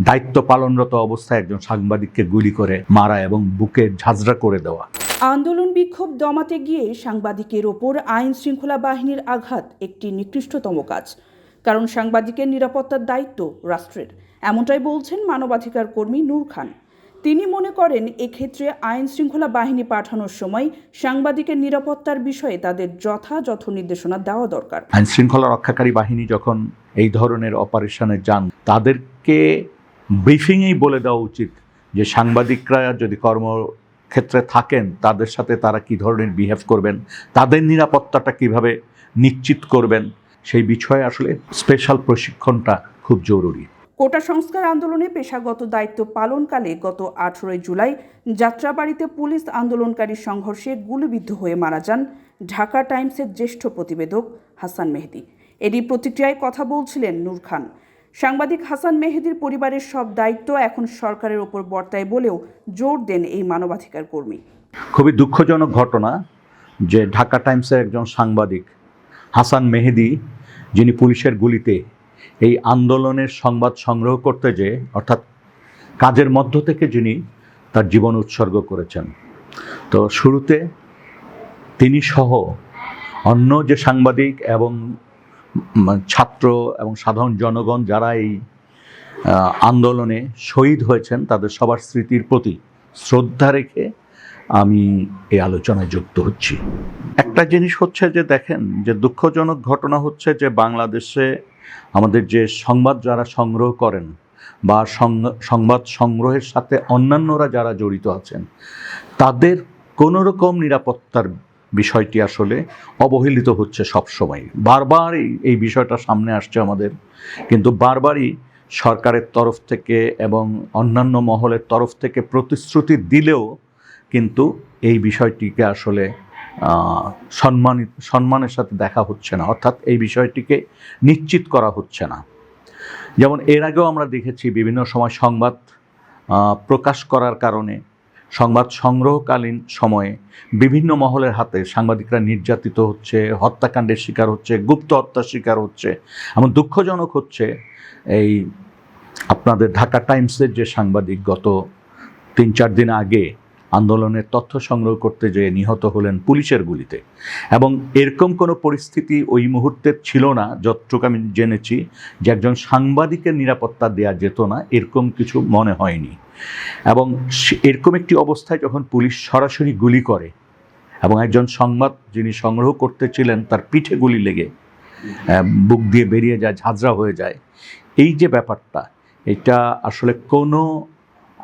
দায়িত্ব পালনরত অবস্থায় একজন সাংবাদিককে গুলি করে মারা এবং বুকে ঝাঁঝরা করে দেওয়া। আন্দোলন বিক্ষোভ দমাতে গিয়ে সাংবাদিকের ওপর আইন শৃঙ্খলা বাহিনীর আঘাত একটি নিকৃষ্টতম কাজ। কারণ সাংবাদিকের নিরাপত্তার দায়িত্ব রাষ্ট্রের। এমনটাই বলছেন মানবাধিকার কর্মী নূর খান। তিনি মনে করেন এক্ষেত্রে আইন শৃঙ্খলা বাহিনী পাঠানোর সময় সাংবাদিকের নিরাপত্তার বিষয়ে তাদের যথাযথ নির্দেশনা দেওয়া দরকার। আইন শৃঙ্খলা রক্ষাকারী বাহিনী যখন এই ধরনের অপারেশনে যান তাদেরকে ব্রিফিংয়েই বলে দেওয়া উচিত যে সাংবাদিকরা যদি কর্মক্ষেত্রে থাকেন, তাদের সাথে তারা কি ধরনের বিহেভ করবেন, তাদের নিরাপত্তাটা কীভাবে নিশ্চিত করবেন, সেই বিষয়ে আসলে স্পেশাল প্রশিক্ষণটা খুব জরুরি। কোটা সংস্কার আন্দোলনে পেশাগত দায়িত্ব পালনকালে গত আঠেরোই জুলাই যাত্রাবাড়িতে পুলিশ আন্দোলনকারী সংঘর্ষে গুলিবিদ্ধ হয়ে মারা যান ঢাকা টাইমসের জ্যেষ্ঠ প্রতিবেদক হাসান মেহেদি। এরই প্রতিক্রিয়ায় কথা বলছিলেন নূর খান। সাংবাদিক হাসান মেহেদির পরিবারের সব দায়িত্ব এখন সরকারের ওপর বর্তায় বলেও জোর দেন এই মানবাধিকার কর্মী। খুবই দুঃখজনক ঘটনা যে ঢাকা টাইমসের একজন সাংবাদিক হাসান মেহেদি, যিনি পুলিশের গুলিতে এই আন্দোলনের সংবাদ সংগ্রহ করতে যে, অর্থাৎ কাজের মধ্য থেকে যিনি তার জীবন উৎসর্গ করেছেন। তো শুরুতে তিনি সহ অন্য যে সাংবাদিক এবং ছাত্র এবং সাধারণ জনগণ যারা এই আন্দোলনে শহীদ হয়েছেন, তাদের সবার স্মৃতির প্রতি শ্রদ্ধা রেখে আমি এই আলোচনায় যুক্ত হচ্ছি। একটা জিনিস হচ্ছে যে দেখেন, যে দুঃখজনক ঘটনা হচ্ছে যে বাংলাদেশে আমাদের যে সংবাদ যারা সংগ্রহ করেন বা সংবাদ সংগ্রহের সাথে অন্যান্যরা যারা জড়িত আছেন, তাদের কোনো রকম নিরাপত্তার বিষয়টি আসলে অবহেলিত হচ্ছে সবসময়। বারবার এই- বিষয়টা সামনে আসছে আমাদের। কিন্তু বারবারই সরকারের তরফ থেকে এবং অন্যান্য মহলের তরফ থেকে প্রতিশ্রুতি দিলেও কিন্তু এই বিষয়টিকে আসলে সম্মানিত সম্মানের সাথে দেখা হচ্ছে না। অর্থাৎ এই বিষয়টিকে নিশ্চিত করা হচ্ছে না। যেমন এর আগেও আমরা দেখেছি বিভিন্ন সময় সংবাদ প্রকাশ করার কারণে সংবাদ সংগ্রহকালীন সময়ে বিভিন্ন মহলের হাতে সাংবাদিকরা নির্যাতিত হচ্ছে, হত্যাকাণ্ডের শিকার হচ্ছে, গুপ্ত হত্যার শিকার হচ্ছে। এমন দুঃখজনক হচ্ছে এই আপনাদের ঢাকা টাইমসের যে সাংবাদিক গত তিন চার দিন আগে আন্দোলনের তথ্য সংগ্রহ করতে যেয়ে নিহত হলেন পুলিশের গুলিতে। এবং এরকম কোনো পরিস্থিতি ওই মুহূর্তে ছিল না, যতটুকু আমি জেনেছি, যে একজন সাংবাদিকের নিরাপত্তা দেওয়া যেত না, এরকম কিছু মনে হয়নি। এবং এরকম একটি অবস্থায় যখন পুলিশ সরাসরি গুলি করে, এবং একজন সংবাদ যিনি সংগ্রহ করতেছিলেন, তার পিঠে গুলি লেগে বুক দিয়ে বেরিয়ে যায়, ঝাঁঝরা হয়ে যায়, এই যে ব্যাপারটা, এটা আসলে কোনো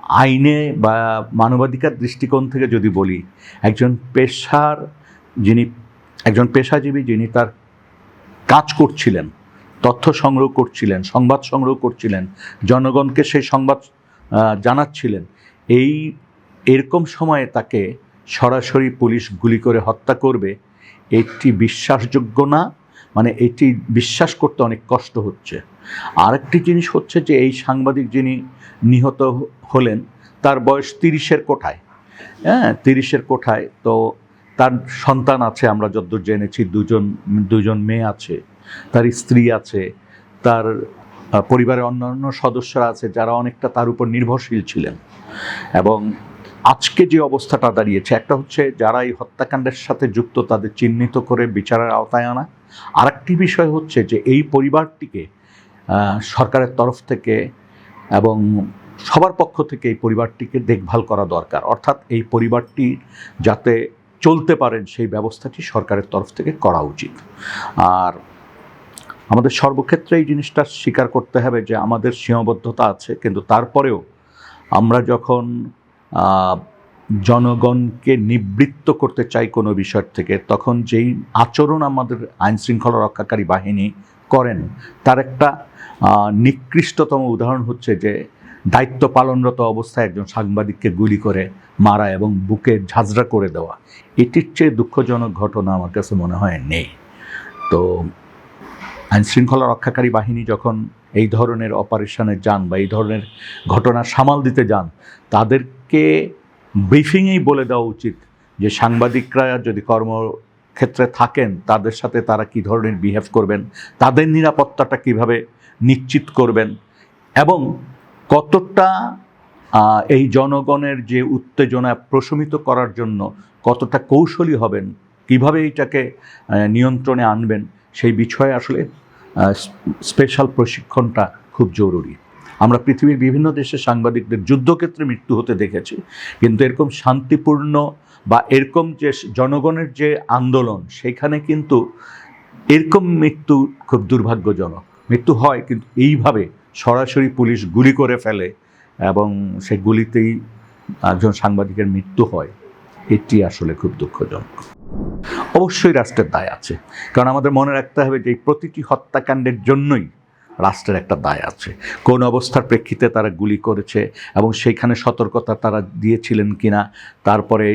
আইনে বা মানবাধিকার দৃষ্টিকোণ থেকে যদি বলি, একজন পেশার যিনি, একজন পেশাজীবী যিনি তার কাজ করছিলেন, তথ্য সংগ্রহ করছিলেন, সংবাদ সংগ্রহ করছিলেন, জনগণকে সেই সংবাদ জানাচ্ছিলেন, এই এরকম সময়ে তাকে সরাসরি পুলিশ গুলি করে হত্যা করবে, এটি বিশ্বাসযোগ্য না? মানে এটি বিশ্বাস করতে অনেক কষ্ট হচ্ছে। আরেকটি জিনিস হচ্ছে যে এই সাংবাদিক যিনি নিহত হলেন, তার বয়স তিরিশের কোঠায়। হ্যাঁ তিরিশের কোঠায়। তো তার সন্তান আছে, আমরা যতদূর জেনেছি, দুজন দুজন মেয়ে আছে, তার স্ত্রী আছে, তার পরিবারের অন্যান্য সদস্যরা আছে, যারা অনেকটা তার উপর নির্ভরশীল ছিলেন। এবং আজকে যে অবস্থাটা দাঁড়িয়েছে, একটা হচ্ছে যারা এই হত্যাকাণ্ডের সাথে যুক্ত, তাদের চিহ্নিত করে বিচারের আওতায় আনা। আরেকটি বিষয় হচ্ছে যে এই পরিবারটিকে সরকারের তরফ থেকে এবং সবার পক্ষ থেকে এই পরিবারটিকে দেখভাল করা দরকার। অর্থাৎ এই পরিবারটি যাতে চলতে পারেন, সেই ব্যবস্থাটি সরকারের তরফ থেকে করা উচিত। আর আমাদের সর্বক্ষেত্রে এই জিনিসটা স্বীকার করতে হবে যে আমাদের সীমাবদ্ধতা আছে, কিন্তু তারপরেও আমরা যখন জনগণকে নিবৃত্ত করতে চাই কোনো বিষয় থেকে, তখন যেই আচরণ আমাদের আইন শৃঙ্খলা রক্ষাকারী বাহিনী করেন। তার একটা নিকৃষ্টতম উদাহরণ হচ্ছে যে, দায়িত্ব পালনরত অবস্থায় একজন সাংবাদিককে গুলি করে, মারা এবং বুকে ঝাঁঝরা করে দেওয়া। এটির চেয়ে দুঃখজনক ঘটনা আমার কাছে মনে হয় নেই। তো আইন শৃঙ্খলা রক্ষাকারী বাহিনী যখন এই ধরনের অপারেশনে যান বা এই ধরনের ঘটনা সামাল দিতে যান, তাদেরকে ব্রিফিংয়েই বলে দেওয়া উচিত যে, সাংবাদিকরা যদি কর্মক্ষেত্রে থাকেন, তাদের সাথে তারা কি ধরনের বিহেভ করবেন, তাদের নিরাপত্তাটা কীভাবে নিশ্চিত করবেন এবং কতটা এই জনগণের যে উত্তেজনা প্রশমিত করার জন্য কতটা কৌশলী হবেন, কীভাবে এইটাকে নিয়ন্ত্রণে আনবেন, সেই বিষয়ে আসলে স্পেশাল প্রশিক্ষণটা খুব জরুরি। আমরা পৃথিবীর বিভিন্ন দেশের সাংবাদিকদের যুদ্ধক্ষেত্রে মৃত্যু হতে দেখেছি, কিন্তু এরকম শান্তিপূর্ণ বা এরকম যে জনগণের যে আন্দোলন, সেখানে কিন্তু এরকম মৃত্যু খুব দুর্ভাগ্যজনক। মৃত্যু হয় কিন্তু এইভাবে সরাসরি পুলিশ গুলি করে ফেলে এবং সে গুলিতেই একজন সাংবাদিকের মৃত্যু হয়। এটি আসলে খুব দুঃখজনক। অবশ্যই রাষ্ট্রের দায় আছে। কারণ আমাদের মনে রাখতে হবে যে প্রতিটি হত্যাকাণ্ডের জন্যই রাষ্ট্রের একটা দায় আছে। কোন অবস্থার প্রেক্ষিতে তারা গুলি করেছে এবং সেইখানে সতর্কতা তারা দিয়েছিলেন কিনা, তারপরে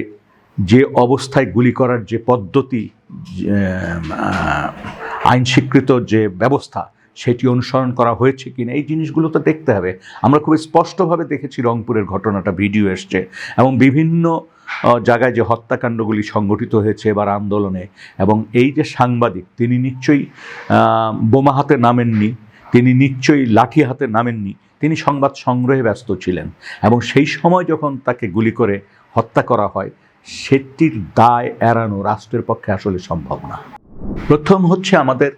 যে অবস্থায় গুলি করার যে পদ্ধতি আইন স্বীকৃত যে ব্যবস্থা, সেটি অনুসরণ করা হয়েছে কিনা, এই জিনিসগুলো তো দেখতে হবে। আমরা খুব স্পষ্টভাবে দেখেছি রংপুরের ঘটনাটা, ভিডিও এসছে। এবং বিভিন্ন জায়গায় যে হত্যাকাণ্ডগুলি সংগঠিত হয়েছে এবার আন্দোলনে, এবং এই যে সাংবাদিক, তিনি নিশ্চয়ই বোমা হাতে নামেননি, তিনি নিশ্চয়ই লাঠি হাতে নামেননি, তিনি সংবাদ সংগ্রহে ব্যস্ত ছিলেন। এবং সেই সময় যখন তাকে গুলি করে হত্যা করা হয় সেটির দায় এড়ানো রাষ্ট্রের পক্ষে আসলে সম্ভব না। প্রথম হচ্ছে আমাদের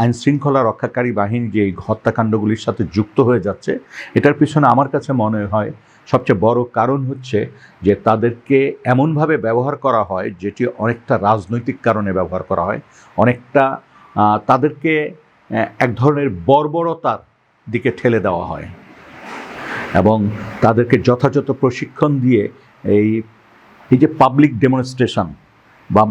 আইন শৃঙ্খলা রক্ষাকারী বাহিনী যে হত্যাকাণ্ডগুলির সাথে যুক্ত হয়ে যাচ্ছে, এটার পিছনে আমার কাছে মনে হয় সবচেয়ে বড় কারণ হচ্ছে যে তাদেরকে এমনভাবে ব্যবহার করা হয়, যেটি অনেকটা রাজনৈতিক কারণে ব্যবহার করা হয়, অনেকটা তাদেরকে এক ধরনের বর্বরতার দিকে ঠেলে দেওয়া হয় এবং তাদেরকে যথাযথ প্রশিক্ষণ দিয়ে এই এই যে পাবলিক ডেমনস্ট্রেশন বা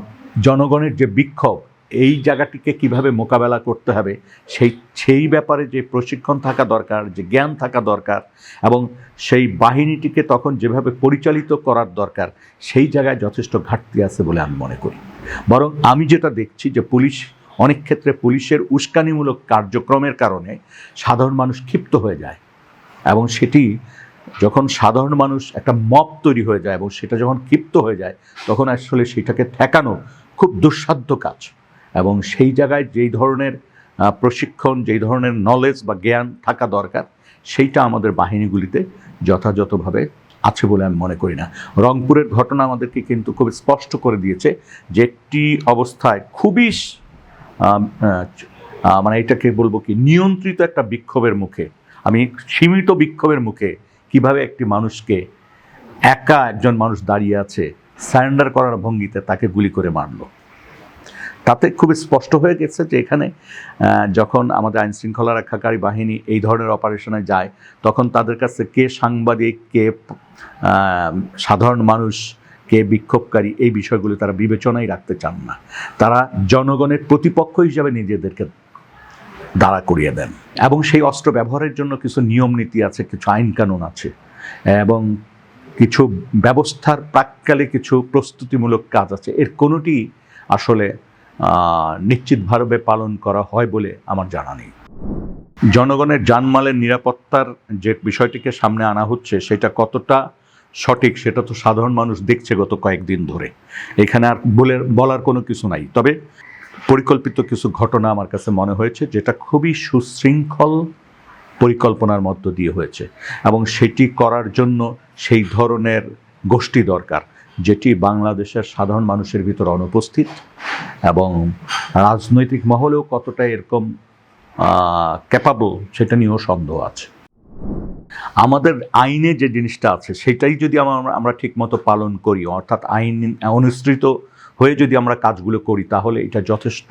জনগণের যে বিক্ষোভ, এই জায়গাটিকে কীভাবে মোকাবেলা করতে হবে, সেই সেই ব্যাপারে যে প্রশিক্ষণ থাকা দরকার, যে জ্ঞান থাকা দরকার এবং সেই বাহিনীটিকে তখন যেভাবে পরিচালিত করার দরকার, সেই জায়গায় যথেষ্ট ঘাটতি আছে বলে আমি মনে করি। বরং আমি যেটা দেখছি যে পুলিশ, অনেক ক্ষেত্রে পুলিশের উস্কানিমূলক কার্যক্রমের কারণে সাধারণ মানুষ ক্ষিপ্ত হয়ে যায় এবং সেটি যখন সাধারণ মানুষ একটা মপ তৈরি হয়ে যায় এবং সেটা যখন ক্ষিপ্ত হয়ে যায়, তখন আসলে সেটাকে ঠেকানো খুব দুঃসাধ্য কাজ। এবং সেই জায়গায় যেই ধরনের প্রশিক্ষণ, যেই ধরনের নলেজ বা জ্ঞান থাকা দরকার, সেইটা আমাদের বাহিনীগুলিতে যথাযথভাবে আছে বলে আমি মনে করি না। রংপুরের ঘটনা আমাদেরকে কিন্তু খুব স্পষ্ট করে দিয়েছে যে একটি অবস্থায় খুবই মানে এটাকে বলব কি, নিয়ন্ত্রিত একটা বিক্ষোভের মুখে, আমি সীমিত বিক্ষোভের মুখে কীভাবে একটি মানুষকে একা একজন মানুষ দাঁড়িয়ে আছে, সারেন্ডার করার ভঙ্গিতে তাকে গুলি করে মারল। তাতে খুব স্পষ্ট হয়ে গেছে যে এখানে যখন আমাদের আইন শৃঙ্খলা রক্ষাকারী বাহিনী এই ধরনের অপারেশনে যায়, তখন তাদের কাছে কে সাংবাদিক, কে সাধারণ মানুষ, কে বিক্ষোভকারী, এই বিষয়গুলো তারা বিবেচনায় রাখতে চান না। তারা জনগণের প্রতিপক্ষ হিসাবে নিজেদেরকে দাঁড়া করিয়ে দেন। এবং সেই অস্ত্র ব্যবহারের জন্য কিছু নিয়ম নীতি আছে, কিছু আইন কানুন আছে, এবং কিছু ব্যবস্থার প্রাককালে কিছু প্রস্তুতিমূলক কাজ আছে। এর কোনোটি আসলে নিশ্চিতভাবে পালন করা হয় বলে আমার জানা নেই। জনগণের জানমালের নিরাপত্তার যে বিষয়টিকে সামনে আনা হচ্ছে, সেটা কতটা সঠিক, সেটা তো সাধারণ মানুষ দেখছে গত কয়েকদিন ধরে। এখানে আর বলে, বলার কোনো কিছু নাই। তবে পরিকল্পিত কিছু ঘটনা আমার কাছে মনে হয়েছে, যেটা খুবই সুশৃঙ্খল পরিকল্পনার মধ্য দিয়ে হয়েছে। এবং সেটি করার জন্য সেই ধরনের গোষ্ঠী দরকার, যেটি বাংলাদেশের সাধারণ মানুষের ভিতর অনুপস্থিত এবং রাজনৈতিক মহলেও কতটা এরকম ক্যাপাবল সেটা নিয়েও সন্দেহ আছে। আমাদের আইনে যে জিনিসটা আছে, সেটাই যদি আমরা আমরা ঠিকমতো পালন করি, অর্থাৎ আইন অনুসৃত হয়ে যদি আমরা কাজগুলো করি, তাহলে এটা যথেষ্ট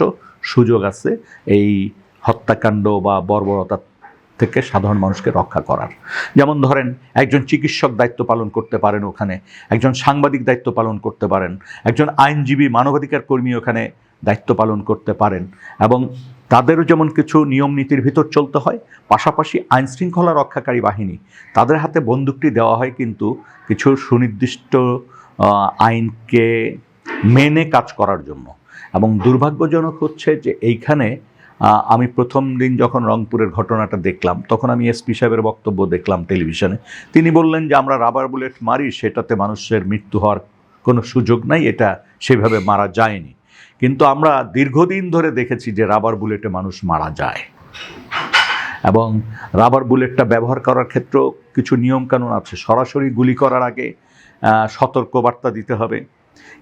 সুযোগ আছে এই হত্যাকাণ্ড বা বর্বরতা থেকে সাধারণ মানুষকে রক্ষা করার। যেমন ধরেন, একজন চিকিৎসক দায়িত্ব পালন করতে পারেন ওখানে, একজন সাংবাদিক দায়িত্ব পালন করতে পারেন, একজন আইনজীবী, মানবাধিকার কর্মী ওখানে দায়িত্ব পালন করতে পারেন এবং তাদেরও যেমন কিছু নিয়ম নীতির ভিতর চলতে হয়, পাশাপাশি আইন শৃঙ্খলা রক্ষাকারী বাহিনী, তাদের হাতে বন্দুকটি দেওয়া হয় কিন্তু কিছু সুনির্দিষ্ট আইনকে মেনে কাজ করার জন্য। এবং দুর্ভাগ্যজনক হচ্ছে যে এইখানে আমি প্রথম দিন যখন রংপুরের ঘটনাটা দেখলাম, তখন আমি এসপি সাহেবের বক্তব্য দেখলাম টেলিভিশনে। তিনি বললেন যে, আমরা রাবার বুলেট মারি, সেটাতে মানুষের মৃত্যু হওয়ার কোনো সুযোগ নাই, এটা সেভাবে মারা যায়নি। কিন্তু আমরা দীর্ঘদিন ধরে দেখেছি যে রাবার বুলেটে মানুষ মারা যায়। এবং রাবার বুলেটটা ব্যবহার করার ক্ষেত্রেও কিছু নিয়মকানুন আছে। সরাসরি গুলি করার আগে সতর্কবার্তা দিতে হবে।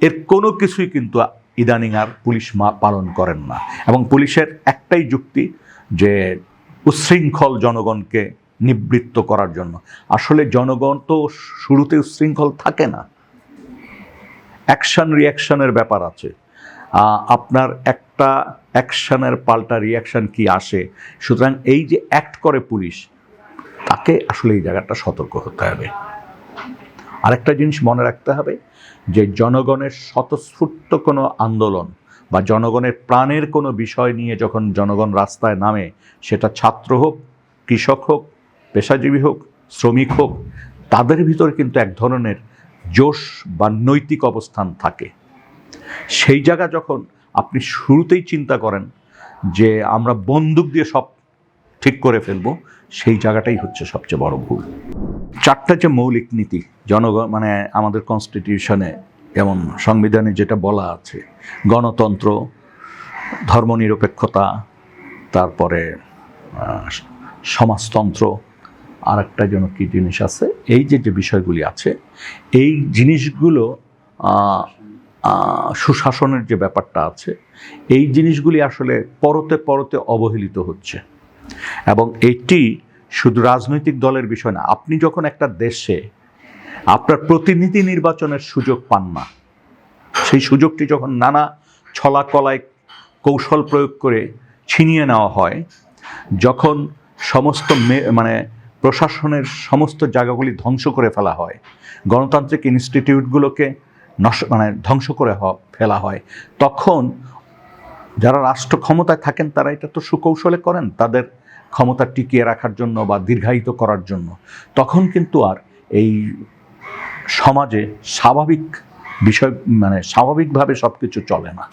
এর কোনো কিছুই কিন্তু ইদানিং আর পুলিশ মা- পালন করেন না। এবং পুলিশের একটাই যুক্তি যে উচ্ছৃঙ্খল জনগণকে নিবৃত্ত করার জন্য। আসলে জনগণ তো শুরুতে উচ্ছৃঙ্খল থাকে না। অ্যাকশন রিয়াকশনের ব্যাপার আছে। আপনার একটা অ্যাকশনের পাল্টা রিয়াকশন কি আসে? সুতরাং এই যে অ্যাক্ট করে পুলিশ, তাকে আসলে এই জায়গাটা সতর্ক হতে হবে। আরেকটা জিনিস মনে রাখতে হবে যে জনগণের স্বতঃস্ফূর্ত কোনো আন্দোলন বা জনগণের প্রাণের কোনো বিষয় নিয়ে যখন জনগণ রাস্তায় নামে, সেটা ছাত্র হোক, কৃষক হোক, পেশাজীবী হোক, শ্রমিক হোক, তাদের ভিতরে কিন্তু এক ধরনের জোশ বা নৈতিক অবস্থান থাকে। সেই জায়গা যখন আপনি শুরুতেই চিন্তা করেন যে আমরা বন্দুক দিয়ে সব ঠিক করে ফেলব, সেই জায়গাটাই হচ্ছে সবচেয়ে বড় ভুল। চারটা যে মৌলিক নীতি জনগণ মানে আমাদের কনস্টিটিউশনে যেমন সংবিধানে যেটা বলা আছে, গণতন্ত্র, ধর্মনিরপেক্ষতা, তারপরে সমাজতন্ত্র আর একটা যেন কী জিনিস আছে, এই যে যে বিষয়গুলি আছে, এই জিনিসগুলো সুশাসনের যে ব্যাপারটা আছে, এই জিনিসগুলি আসলে পরতে পরতে অবহেলিত হচ্ছে। এবং এটি শুধু রাজনৈতিক দলের বিষয় না, আপনি যখন একটা দেশে আপনার প্রতিনিধি নির্বাচনের সুযোগ পান না। সেই সুযোগটি যখন নানা ছলাকলায় কৌশল প্রয়োগ করে ছিনিয়ে নেওয়া হয়, যখন সমস্ত মানে প্রশাসনের সমস্ত জায়গাগুলি ধ্বংস করে ফেলা হয়, গণতান্ত্রিক ইনস্টিটিউটগুলোকে নষ্ট মানে ধ্বংস করে ফেলা হয়, তখন যারা রাষ্ট্র ক্ষমতায় থাকেন তারা এটা তো সুকৌশলে করেন, তাদের ক্ষমতা টিকিয়ে রাখার জন্য বা দীর্ঘায়িত করার জন্য। তখন কিন্তু আর এই সমাজে স্বাভাবিক বিষয় মানে স্বাভাবিকভাবে সব কিছু চলে না।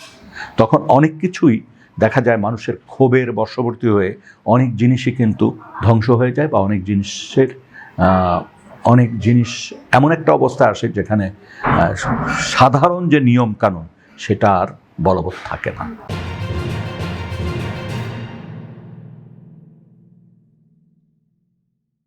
তখন অনেক কিছুই দেখা যায় মানুষের ক্ষোভের বশবর্তী হয়ে অনেক জিনিসই কিন্তু ধ্বংস হয়ে যায় বা অনেক জিনিসের অনেক জিনিস এমন একটা অবস্থা আসে যেখানে সাধারণ যে নিয়ম কানুন সেটা আর বলবৎ থাকে না।